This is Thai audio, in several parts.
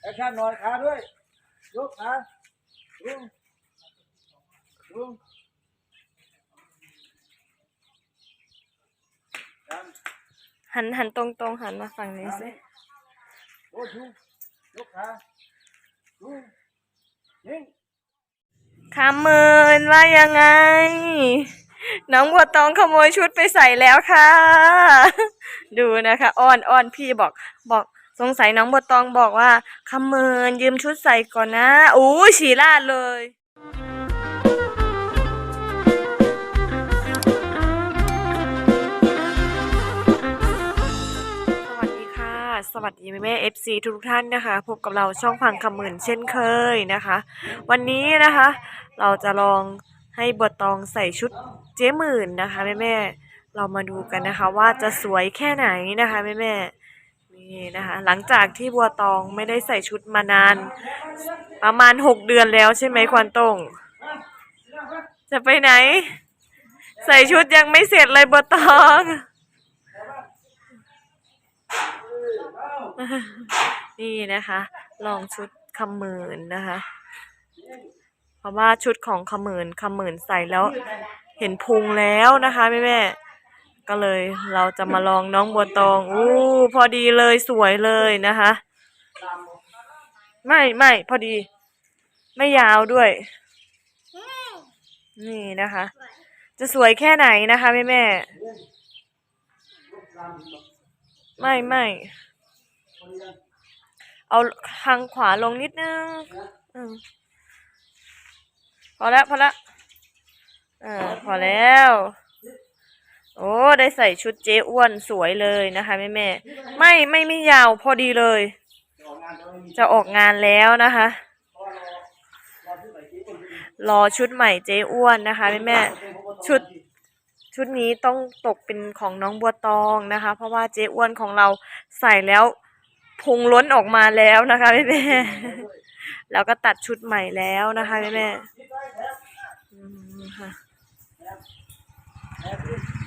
แอคชั่นหน่อยขาด้วยยกขาลุงลุงดันหันหันตรงตรงๆหันมาฝั่งนี้สิโอ้ชูยกขาลุงนิ่งคำหมื่นว่ายังไง น้องบัวตองขโมยชุดไปใส่แล้วค่ะ ดูนะคะ อ้อนอ้อนพี่บอกบอก สงสัยน้องบัวตองบอกว่าคำหมื่นยืมชุดใส่ก่อนนะอู้ฉีลาดเลยสวัสดีค่ะสวัสดีแม่แม่เอฟซีทุกท่านนะคะ พบกับเราช่องพังคำหมื่นเช่นเคยนะคะ วันนี้นะคะ เราจะลองให้บัวตองใส่ชุดเจ๊หมื่นนะคะแม่แม่เรามาดูกันนะคะ ว่าจะสวยแค่ไหนนะคะแม่แม่ นี่นะคะ หลังจากที่บัวตองไม่ได้ใส่ชุดมานาน ประมาณหกเดือนแล้วใช่ไหมควันตงจะไปไหน ใส่ชุดยังไม่เสร็จเลยบัวตองนี่นะคะ ลองชุดคำหมื่นนะคะ เพราะว่าชุดของขมืนขมืนใส่แล้ว เห็นพุงแล้วนะคะแม่แม่ ก็เลย เราจะมาลองน้องบัวตอง อู้ พอดีเลยสวยเลยนะคะ ไม่ไม่พอดี ไม่ยาวด้วย นี่นะคะ จะสวยแค่ไหนนะคะแม่แม่ไม่ไม่เอาทางขวาลงนิดนึงอพอแล้วพอแล้วเออพอแล้ว โอ้ได้ใส่ชุดเจ๊อ้วนสวยเลยนะคะแม่แม่ไม่ไม่ไม่ยาวพอดีเลย จะออกงานแล้วนะคะ รอชุดใหม่เจ๊อ้วนนะคะแม่แม่ชุดชุดนี้ต้องตกเป็นของน้องบัวตองนะคะ เพราะว่าเจ๊อ้วนของเราใส่แล้วพุงล้นออกมาแล้วนะคะแม่แม่แล้วก็ตัดชุดใหม่แล้วนะคะแม่แม่อืมค่ะ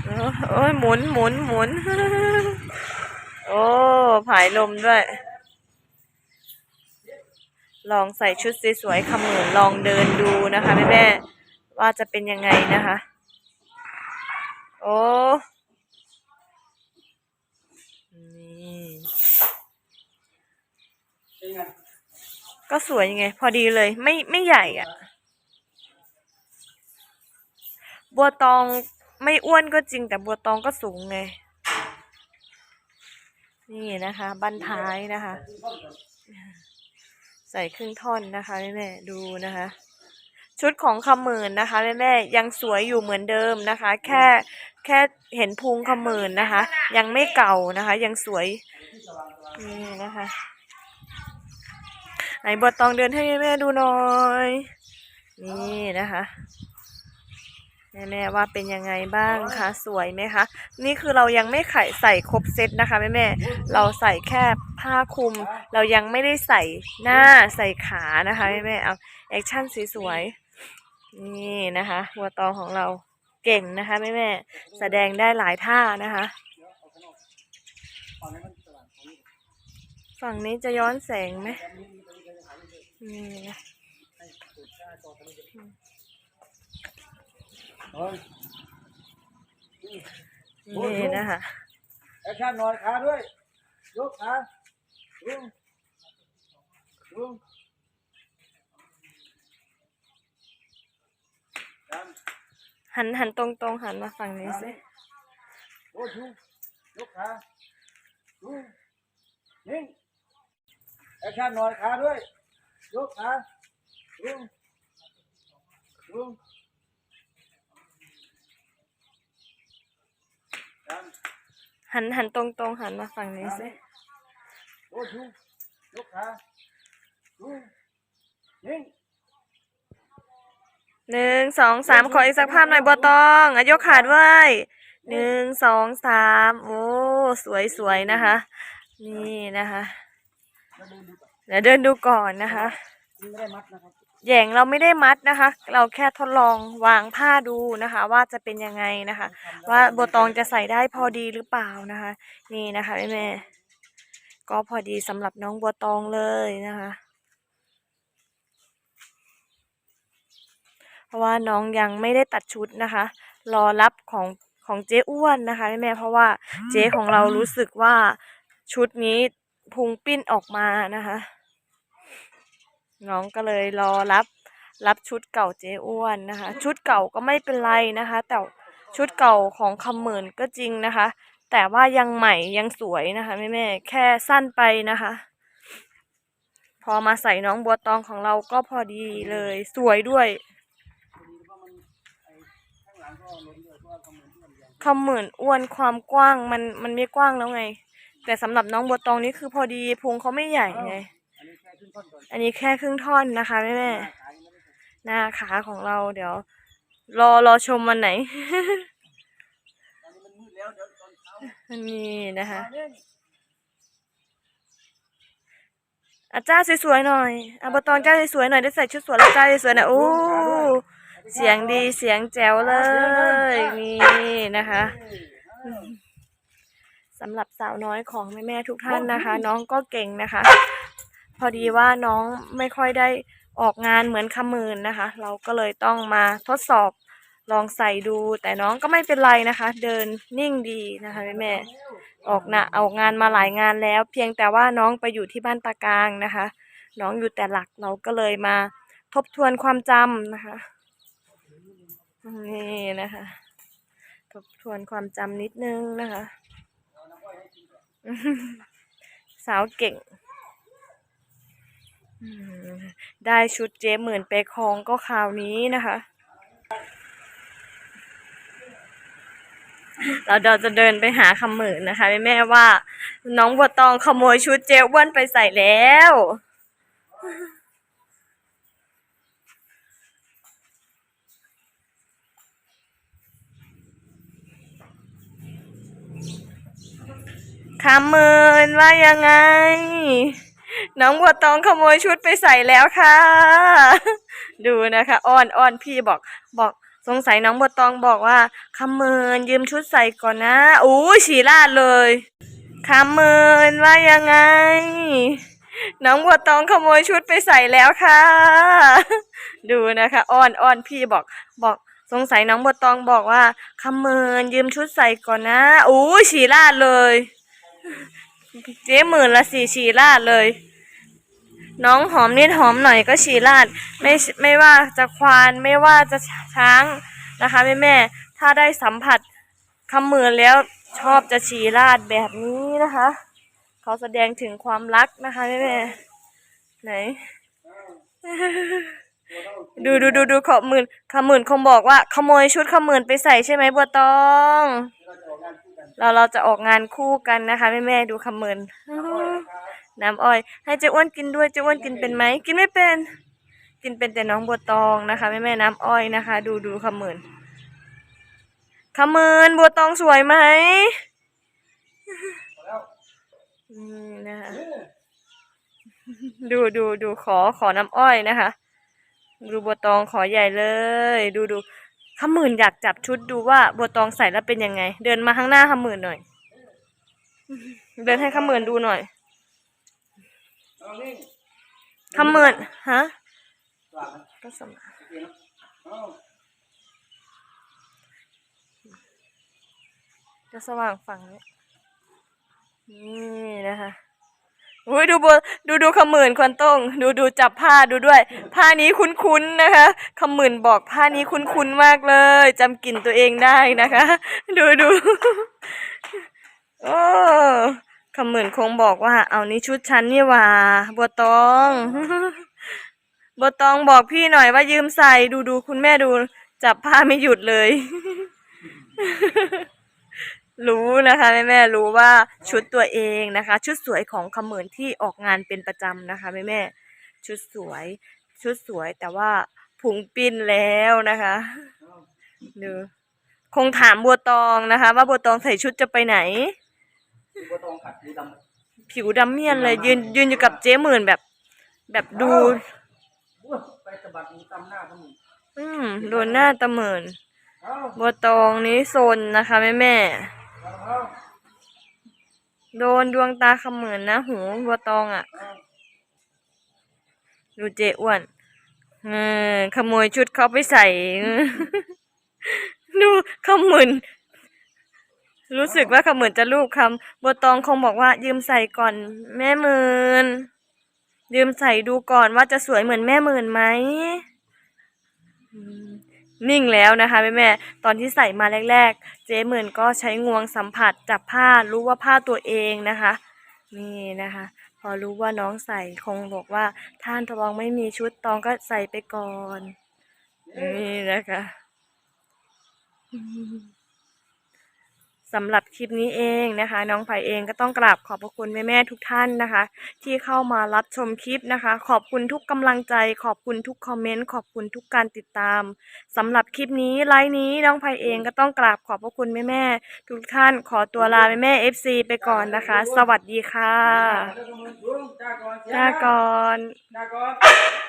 โอ้ยหมุนหมุนหมุน โอ้ผายลมด้วย ลองใส่ชุดสวยๆขมืนลองเดินดูนะคะแม่แม่ๆว่าจะเป็นยังไงนะคะ โอ้นี่ก็สวยยังไง พอดีเลยไม่ไม่ใหญ่อะ่ะ บัวตอง ไม่อ้วนก็จริงแต่บัวตองก็สูงไง นี่นะคะบันท้ายนะคะ ใส่ครึ่งท่อนนะคะแม่แม่ดูนะคะ ชุดของคำหมื่นนะคะแม่แม่ยังสวยอยู่เหมือนเดิมนะคะ แค่แค่เห็นพุงคำหมื่นนะคะ ยังไม่เก่านะคะ ยังสวยนี่นะคะไหนบัวตองเดินให้แม่แม่ดูหน่อย นี่นะคะ แม่แม่ๆว่าเป็นยังไงบ้างคะสวยไหมคะ นี่คือเรายังไม่ไขใส่ครบเซตนะคะแม่แม่ๆเราใส่แค่ผ้าคลุม เรายังไม่ได้ใส่หน้าใส่ขานะคะแม่แม่ๆเอาแอคชั่นสวยๆนี่นะคะวัวตองของเราเก่งนะคะแม่แม่ๆแสดงได้หลายท่านะคะ ฝั่งนี้จะย้อนแสงไหมนี่นะ น้าจอตรงนี้เฮ้ยนี่นะคะแอคชั่นหน่อยขาด้วยยกขาลุงลุงดันหันหันตรงตรงๆหันมาฝั่งนี้สิโอ้ชูยกขาลุงนิ่งแอคชั่นหน่อยขาด้วยยกขาลุงลุงดัน หันหันตรงตรงๆหันมาฝั่งนี้สิโอ้ชูยกขาลุงนิ่งหนึ่งสองสามขออีกสักภาพหน่อยบัวตองอะยกขาด้วยหนึ่งสองสามโอ้สวยสวยๆนะคะ นี่นะคะแล้วเดินดูก่อนเดี๋ยวเดินดูก่อนนะคะ นี่ไม่ได้มัดนะครับแหย่งเราไม่ได้มัดนะคะ เราแค่ทดลองวางผ้าดูนะคะ ว่าจะเป็นยังไงนะคะ ว่าบัวตองจะใส่ได้พอดีหรือเปล่านะคะ นี่นะคะแม่แม่ก็พอดีสำหรับน้องบัวตองเลยนะคะ เพราะว่าน้องยังไม่ได้ตัดชุดนะคะ รอรับของของเจ๊อ้วนนะคะแม่เพราะว่าเจ๊ของเรารู้สึกว่าชุดนี้พุงปิ้นออกมานะคะ น้องก็เลยรอรับรับชุดเก่าเจ๊อ้วนนะคะ ชุดเก่าก็ไม่เป็นไรนะคะ แต่ชุดเก่าของคำหมื่นก็จริงนะคะ แต่ว่ายังใหม่ยังสวยนะคะแม่แม่แค่สั้นไปนะคะ พอมาใส่น้องบัวตองของเราก็พอดีเลยสวยด้วยคำหมื่นอ้วนความกว้างมันมันไม่กว้างแล้วไง แต่สำหรับน้องบัวตองนี่คือพอดีพุงเขาไม่ใหญ่ไง อันนี้แค่ขึ้นท่อนก่อนอันนี้แค่ครึ่งท่อนนะคะแม่แม่ขายังไม่ได้หน้าขาของเราเดี๋ยว รอรอชมวันไหนตอนนี้มันมืดแล้วเดี๋ยวตอนเช้านี่นะคะมาเนี่ยอาจ้ารย์สวยๆหน่อยอาบตองจ้าสวยๆหน่อยได้ใส่ชุดสวยแล้วจ้าสวยๆหน่อยโอ้เสียงดีเสียงแจ๋วเลย นี่นะคะสำหรับสาวน้อยของแม่ๆทุกท่านนะคะ น้องก็เก่งนะคะ พอดีว่าน้องไม่ค่อยได้ออกงานเหมือนขมืนนะคะ เราก็เลยต้องมาทดสอบลองใส่ดู แต่น้องก็ไม่เป็นไรนะคะ เดินนิ่งดีนะคะแม่ๆออกนะออกงานมาหลายงานแล้ว เพียงแต่ว่าน้องไปอยู่ที่บ้านตากลางนะคะ น้องอยู่แต่หลักเราก็เลยมาทบทวนความจำนะคะนี่นะคะ ทบทวนความจำนิดนึงนะคะ สาวเก่ง ได้ชุดเจ๊หมื่นไปครองก็คราวนี้นะคะ เราเราจะเดินไปหาคำหมื่นนะคะแม่แม่ว่า น้องบัวตองขโมยชุดเจ๊อ้วนไปใส่แล้วคำหมื่นว่ายังไง น้องบัวตองขโมยชุดไปใส่แล้วค่ะ ดูนะคะอ้อนอ้อนพี่บอกบอกสงสัยน้องบัวตองบอกว่าคำหมื่นยืมชุดใส่ก่อนนะอู้ฉีลาดเลยคำหมื่นว่ายังไง น้องบัวตองขโมยชุดไปใส่แล้วค่ะ ดูนะคะอ้อนอ้อนพี่บอกบอกสงสัยน้องบัวตองบอกว่าคำหมื่นยืมชุดใส่ก่อนนะอู้ฉีลาดเลย เจ๊หมื่นละสี่ฉี่ลาดเลย น้องหอมนิดหอมหน่อยก็ฉี่ลาด ไม่ไม่ว่าจะควานไม่ว่าจะช้างนะคะแม่แม่ถ้าได้สัมผัสคำหมือแล้วชอบจะฉี่ลาดแบบนี้นะคะ เขาแสดงถึงความรักนะคะแม่แม่ไหนดูดูดูดูขอหมื่นขมื่นคงบอกว่า ขโมยชุดขมื่นไปใส่ใช่ไหมบัวตอง เราเราจะออกงานคู่กันนะคะแม่แม่ดูขมื่นน้ำอ้อย ให้เจ้อ้วนกินด้วยเจ้อ้วนกินเป็นไหมกินไม่เป็น กินเป็นแต่น้องบัวตองนะคะแม่แม่น้ำอ้อยนะคะ ดูดูขมื่นขมื่นบัวตองสวยไหมนี่นะคะดูดูดูขอขอน้ำอ้อยนะคะ ดูบัวตองขอใหญ่เลย ดูดู ขมื่นอยากจับชุดดูว่าบัวตองใส่แล้วเป็นยังไง เดินมาข้างหน้าขมื่นหน่อย เดินให้ขมื่นดูหน่อยเอานี่ขมื่นฮะก็สมจะสว่างฝั่งนี้นี่นะคะ อุ้ยดูบดูดูขมื่นควันต้งดูดูจับผ้าดูด้วย ผ้านี้คุ้นๆนะคะขมื่นบอกผ้านี้คุ้นๆมากเลยจำกลิ่นตัวเองได้นะคะ ดูดูโอ้คำหมื่นคงบอกว่า เอานี่ชุดฉันนี่ว่าบัวตองบัวตองบอกพี่หน่อยว่ายืมใส่ดูดูคุณแม่ดู จับผ้าไม่หยุดเลย รู้นะคะแม่แม่รู้ว่าชุดตัวเองนะคะ ชุดสวยของคำเหมืนที่ออกงานเป็นประจำนะคะแม่แม่ชุดสวยชุดสวยแต่ว่าพุงปิ้นแล้วนะคะดูคงถามบัวตองนะคะ ว่าบัวตองใส่ชุดจะไปไหน ผิวดำเมียนเลยยืนยืนอยู่กับเจ๊หมื่นแบบ แบบดูไปสะบัดมือตำหน้าทั้งหมดอืมโดนหน้าตะเหมินบัวตองนี้โซนนะคะแม่แม่ โดนดวงตาเขมือนนะ หูบัวตองอะ ดูเจอ้วนเออขโมยชุดเขาไปใส่ ดูขมืนรู้สึกว่าขมืนจะลูกคำบัวตองคงบอกว่า ยืมใส่ก่อน แม่หมื่นยืมใส่ดูก่อนว่าจะสวยเหมือนแม่หมื่นไหม นิ่งแล้วนะคะแม่แม่ตอนที่ใส่มาแรก ๆ เจ๊หมื่นก็ใช้งวงสัมผัสจับผ้ารู้ว่าผ้าตัวเองนะคะ นี่นะคะ พอรู้ว่าน้องใส่คงบอกว่าท่านทองไม่มีชุดตองก็ใส่ไปก่อน นี่นะคะ สำหรับคลิปนี้เองนะคะ น้องไผ่เองก็ต้องกราบขอบพระคุณแม่ๆทุกท่านนะคะ ที่เข้ามารับชมคลิปนะคะ ขอบคุณทุกกำลังใจ ขอบคุณทุกคอมเมนต์ขอบคุณทุกการติดตามสำหรับคลิปนี้ไลฟ์นี้น้องไผ่เองก็ต้องกราบขอบพระคุณแม่ๆทุกท่าน ขอตัวลาแม่ๆ FC ไปก่อนนะคะ สวัสดีค่ะแล้วก็มือลุงจ้าก่อนเสียงจ้าก่อนจ้าก่อน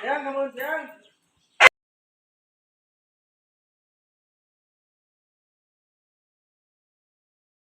เสียงกับมือเสียง